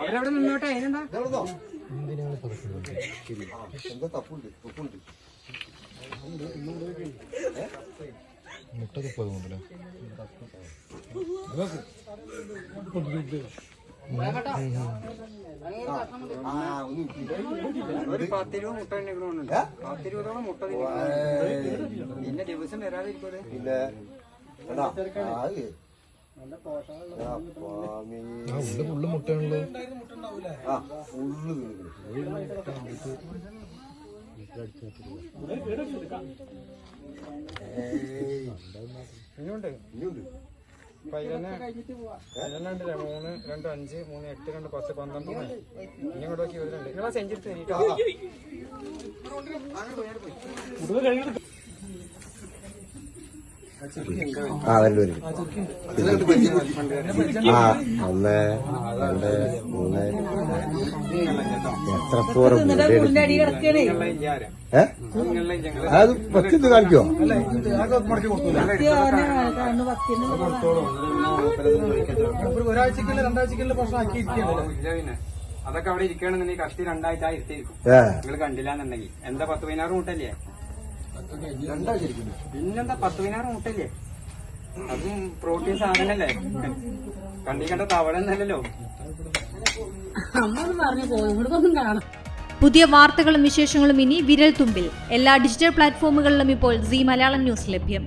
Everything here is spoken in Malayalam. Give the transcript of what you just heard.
അവരവിടെ നിന്നോട്ടെ അതിനെന്താ? എന്താ തപ്പുണ്ട്? പത്തിരുപത് മുട്ട തന്നെ പത്തിരുപതോളം മുട്ട പിന്നെ ദിവസം വരാതിരിക്കൂലേ ഉള്ള ഫുള്ള് മുട്ടയാണല്ലോ. ആ ഫുള്ള് ഇനിയുണ്ട്. ഇനിയുണ്ട്. പതിനൊന്ന് മൂന്ന് രണ്ട് അഞ്ച് മൂന്ന് എട്ട് രണ്ട് പത്ത് പന്ത്രണ്ട് മണി ഇനി ഇങ്ങോട്ട് നോക്കി വരുന്നുണ്ട്. നിങ്ങളാ സെഞ്ചുറി തരീട്ടോ ആ രണ്ടുപേരും ആ ഒന്ന് രണ്ട് മൂന്ന്. എത്ര പോരം ഏ? അത് പത്തിന്ന് കാണിക്കോ? ഇരിക്കുകയാണ് അതൊക്കെ അവിടെ ഇരിക്കണമെന്നുണ്ടെങ്കിൽ കഷ്ടി രണ്ടാഴ്ച ഇരുത്തിയിരിക്കും. നിങ്ങൾ കണ്ടില്ല എന്നുണ്ടെങ്കിൽ എന്താ പത്ത് പതിനാറ് പിന്നെന്താ പത്ത് പതിനാറ് മുട്ടല്ലേ അതും പ്രോട്ടീൻ സാധനല്ലേ? കണ്ടി കണ്ട തവള എന്നല്ലല്ലോ പുതിയ വാർത്തകളും വിശേഷങ്ങളും ഇനി വിരൽ തുമ്പിൽ. എല്ലാ ഡിജിറ്റൽ പ്ലാറ്റ്ഫോമുകളിലും ഇപ്പോൾ സി മലയാളം ന്യൂസ് ലഭ്യം.